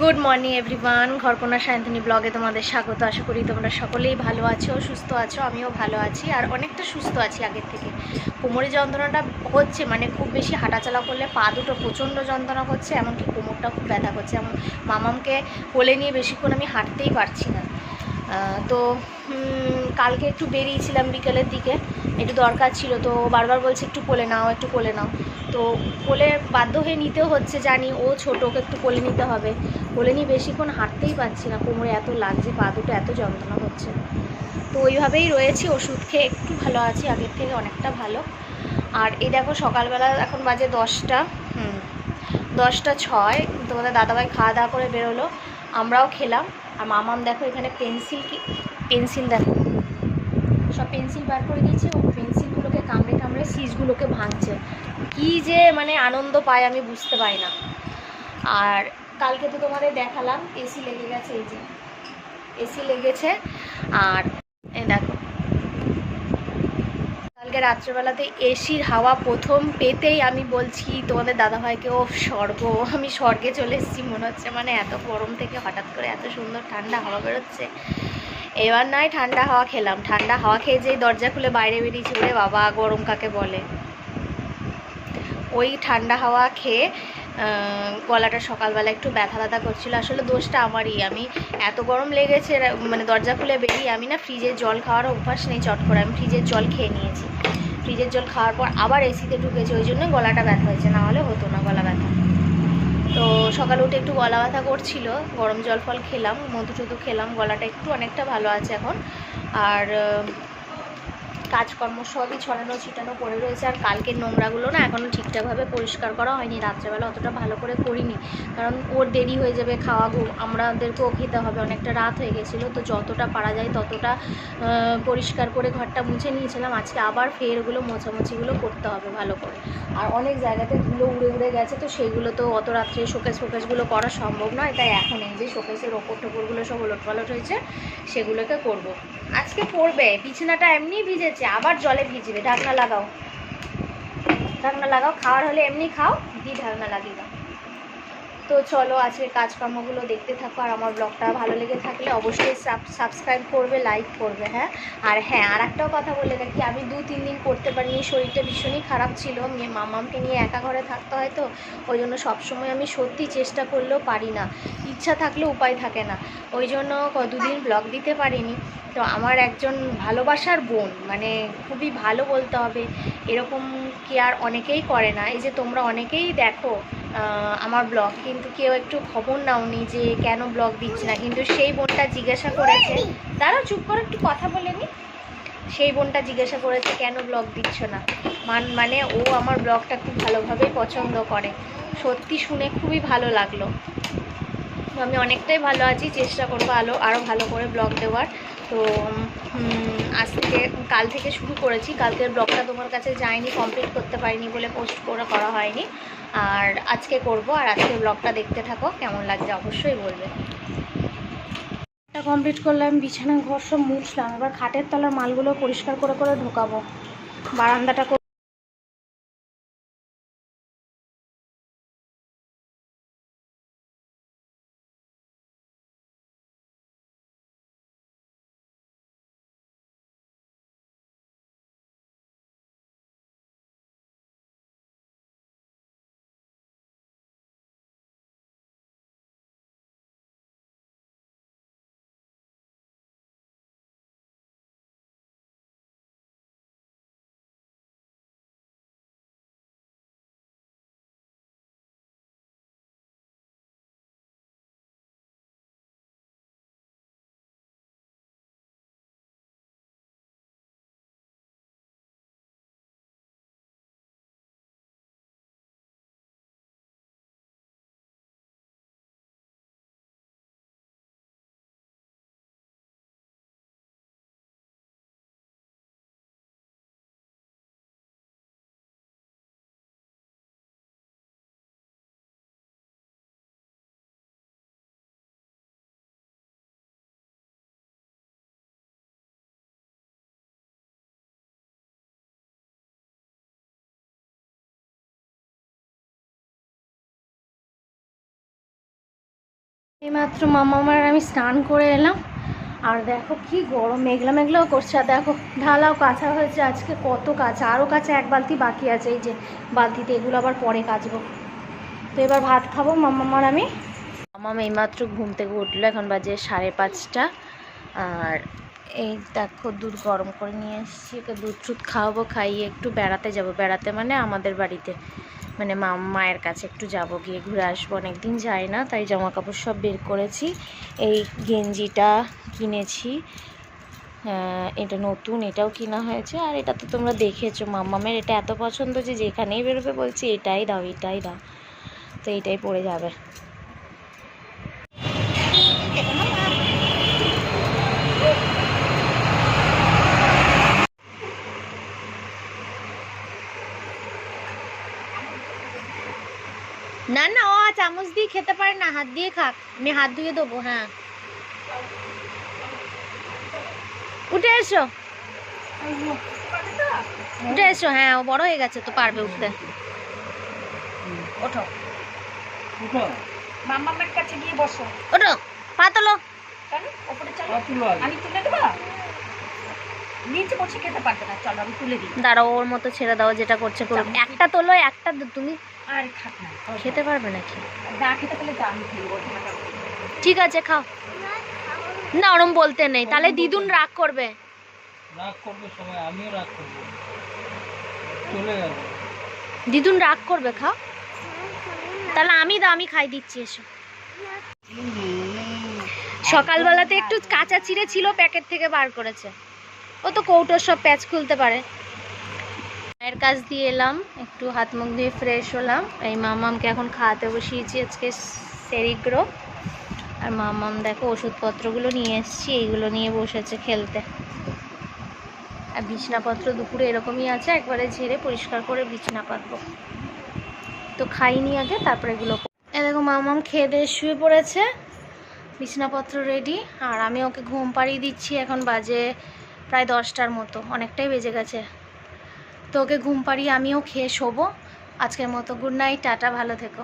Good morning everyone Ghorkona Sayantani ব্লগে তোমাদের স্বাগত। আশা করি তোমরা সকলেই ভালো আছো, সুস্থ আছো, আমিও ভালো আছি। আর অনেকটা সুস্থ আছি আগের থেকে। কোমরে যন্ত্রণাটা হচ্ছে মানে খুব বেশি হাঁটাচলা করলে পা দুটো প্রচণ্ড যন্ত্রণা হচ্ছে এমনকি কোমরটা খুব ব্যথা করছে। এমন মামামকে কোলে নিয়ে বেশিক্ষণ আমি হাঁটতেই পারছি না। তো কালকে একটু বেরিয়েছিলাম বিকেলের দিকে। একটু দরকার ছিল, তো বারবার বলছে একটু কোলে নাও, একটু কোলে নাও। তো কোলে বাধ্য হয়ে নিতেও হচ্ছে, জানি ও ছোট, ওকে একটু কোলে নিতে হবে। কোলে নিয়ে বেশিক্ষণ হাঁটতেই পারছি না, কোমরে এত লাগছে, পা দুটো এত যন্ত্রণা হচ্ছে। তো ওইভাবেই রয়েছি, ওষুধ খেয়ে একটু ভালো আছি, আগের থেকে অনেকটা ভালো। আর এই দেখো সকালবেলা এখন বাজে দশটা, হুম, দশটা ছয়, তোমাদের দাদাভাই খাওয়া দাওয়া করে বেরোলো, আমরাও খেলাম। আর মামাম দেখো এখানে পেন্সিল কি, পেন্সিল দেখো। সব পেন্সিল বার করে দিয়েছে, ও পেন্সিলগুলোকে কামড়ে কামড়ে সিজগুলোকে ভাঙছে। কি যে মানে আনন্দ পায়, আমি বুঝতে পারি না। আর কালকে তো তোমাদের দেখালাম এসি লেগে গেছে, এই যে। এসি লেগেছে, আর দেখো। কালকে রাত্রেবেলাতে এসির হাওয়া প্রথম পেতেই আমি বলছি, তোমাদের দাদাভাইকে ও স্বর্গ, আমি স্বর্গে চলে এসেছি, মনে হচ্ছে মানে এত গরম থেকে হঠাৎ করে এত সুন্দর ঠান্ডা হাওয়া বেরোচ্ছে। এবার নয়, ঠান্ডা হাওয়া খেলাম। ঠান্ডা হাওয়া খেয়ে যেই দরজা খুলে বাইরে বেরিয়েছি ওরে বাবা গরম কাকে বলে? ওই ঠান্ডা হাওয়া খেয়ে গলাটা সকালবেলা একটু ব্যথা ব্যথা করছিল। আসলে দোষটা আমারই। আমি এত গরম লেগেছে মানে দরজা খুলে বেরিয়ে আমি না ফ্রিজের জল খাওয়ার অভ্যাস নেই চট করে। আমি ফ্রিজের জল খেয়ে নিয়েছি। ফ্রিজের জল খাওয়ার পর আবার এসিতে ঢুকেছি, ওই জন্য গলাটা ব্যথা হয়েছে। না হলে হতো না গলা ব্যথা। তো সকালে উঠে একটু গলা ব্যথা করছিল, গরম জল ফল খেলাম, মধু টধু খেলাম, গলাটা একটু অনেকটা ভালো আছে এখন। আর কাজকর্ম সবই ছড়ানো ছিটানো পড়ে রয়েছে আর কালকের নোংরাগুলো না এখনও ঠিকঠাকভাবে পরিষ্কার করা হয়নি। রাত্রেবেলা অতটা ভালো করে করিনি। কারণ ওর দেরি হয়ে যাবে খাওয়া, ঘুম। আমাদেরকেও খেতে হবে। অনেকটা রাত হয়ে গেছিল। তো যতটা পারা যায় ততটা পরিষ্কার করে ঘরটা মুছে নিয়েছিলাম। আজকে আবার ফের ওগুলো মোছামুছিগুলো করতে হবে ভালো করে। আর অনেক জায়গাতে ধুলো উড়ে উড়ে গেছে। তো সেইগুলো তো অত রাত্রে শোকেস ফোকেসগুলো করা সম্ভব নয়। তাই এখন এই যে শোকেসের ওপর টোপরগুলো সব ওলট পালট হয়েছে, সেগুলোকে করব। আজকে পড়বে বিছানাটা এমনি ভিজেছে। আবার জলে ভিজবে ঢাকনা লাগাও। ঢাকনা লাগাও, খাওয়ার হলে এমনি খাও, দিয়ে ঢাকনা লাগিয়ে দাও। তো চলো আজকে কাজকর্মগুলো দেখতে থাকো, আর আমার ব্লগটা ভালো লেগে থাকলে অবশ্যই সাবস্ক্রাইব করবে, লাইক করবে হ্যাঁ? আর হ্যাঁ আর একটাও কথা বলে রাখি, আমি দু, তিন দিন করতে পারিনি, শরীরটা ভীষণই খারাপ ছিল। মেয়ে মামামকে নিয়ে একা ঘরে থাকতে হয় তো, ওই জন্য সবসময় আমি সত্যি চেষ্টা করলেও পারি না। ইচ্ছা থাকলে উপায় থাকে না। ওই জন্য দুদিন ব্লগ দিতে পারিনি। তো আমার একজন ভালোবাসার বোন মানে খুবই ভালো বলতে হবে, এরকম কি আর অনেকেই করে না। এই যে তোমরা অনেকেই দেখো আমার ব্লগ, কিন্তু কেউ একটু খবর নাওনি যে কেন ব্লগ দিচ্ছি না। কিন্তু সেই বোনটা জিজ্ঞাসা করেছে তারা চুপ করে, একটু কথা বলে নি। সেই বোনটা জিজ্ঞাসা করেছে, কেন ব্লগ দিচ্ছ না? মান মানে ও আমার ব্লগটা খুব ভালোভাবেই পছন্দ করে। সত্যি শুনে খুবই ভালো লাগল। তো আমি অনেকটাই ভালো আছি, চেষ্টা করব আলো আরও ভালো করে ব্লগ দেওয়ার। তো আজ থেকে কাল থেকে শুরু করেছি। কালকের ব্লগটা তোমার কাছে যায়নি কমপ্লিট করতে পারিনি বলে পোস্ট করে, করা হয়নি। আর আজকে করব, আর আজকে ব্লগটা দেখতে থাকো, কেমন লাগছে অবশ্যই বলবে। কমপ্লিট করলাম বিছানা ঘর সব মুছলাম, এবার খাটের তলার মালগুলো পরিষ্কার করে করে ঢোকাবো। বারান্দাটা এইমাত্র মামা মার আমি স্নান করে এলাম। আর দেখো কি গরম, মেঘলা মেঘলাও করছে। আর দেখো, ঢালাও কাঁচা হয়েছে আজকে, কত কাঁচা। আরও কাঁচা এক বালতি বাকি আছে, এই যে বালতিতে এগুলো আবার পরে কাচবো। তো এবার ভাত খাব মামা মার আমি। মামা এইমাত্র ঘুম থেকে উঠল, এখন বাজে সাড়ে পাঁচটা। আর এই দেখো দুধ গরম করে নিয়ে এসেছি ওকে দুধ টুধ খাওয়াবো, খাইয়ে একটু বেড়াতে যাব। বেড়াতে মানে আমাদের বাড়িতে মানে মা, মায়ের কাছে একটু যাব, গিয়ে ঘুরে আসব। অনেকদিন যাই না, তাই জামা কাপড় সব বের করেছি। এই গেঞ্জিটা কিনেছি। এটা নতুন, এটাও কিনা হয়েছে। আর এটা তো তোমরা দেখেছ, মাম্মামের এটা এত পছন্দ যে যেখানেই বেরোবে বলছি, এটাই দাও এটাই দাও। তো এটাই পড়ে যাবে। না না ও চামচ দিয়ে খেতে পারে না হাত দিয়ে খাক। আমি হাত ধুয়ে দেবো হ্যাঁ। উঠে এসো। উঠে এসো হ্যাঁ ও বড় হয়ে গেছে তো পারবে উঠতে। ওঠো। কাছে গিয়ে বসো। ওঠো পা তোলো। কেন? ওপরে চলো। আমি তুলে দেবো? নিচে বসে খেতে পারবে না। চলো আমি তুলে দিই। দাঁড়াও ওর মতো ছেড়ে দাও যেটা করছে করুক। একটা তোলো একটা তুমি আর না খেতে পারবে নাকি? না খেতে পেলে যা আমি খেলব ঠিক আছে খাও। না ওরম বলতে নেই। তাহলে দিদুন রাগ করবে। রাগ করবে সবাই আমিও রাগ করব। চলে গেল দিদুন রাগ করবে খাও। তাহলে আমি দাও আমি খাই দিচ্ছি এসো। সকালবেলাতে একটু কাঁচা চিড়ে ছিল প্যাকেট থেকে বার করেছে। ও তো কৌটোর সব প্যাচ খুলতে পারে। মায়ের কাছ দিয়ে এলাম, একটু হাত মুখ দিয়ে ফ্রেশ হলাম। এই মামামকে এখন খাওয়াতে বসিয়েছি আজকে সেরিগ্রো আর মামাম দেখো ওষুধপত্রগুলো নিয়ে এসেছি, এইগুলো নিয়ে বসেছে খেলতে। আর বিছনাপত্র দুপুরে এরকমই আছে, একবারে ঝেড়ে পরিষ্কার করে বিছনা পাতবো। তো খাইনি আগে, তারপরে এগুলো এ দেখো মামাম খেয়ে দিয়ে শুয়ে পড়েছে, বিছনাপত্র রেডি আর আমি ওকে ঘুম পাড়িয়ে দিচ্ছি, এখন বাজে প্রায় দশটার মতো, অনেকটাই বেজে গেছে। তো ওকে ঘুম পাড়িয়ে আমিও খেয়ে শোবো। আজকের মতো গুড নাইট, টাটা, ভালো থেকো।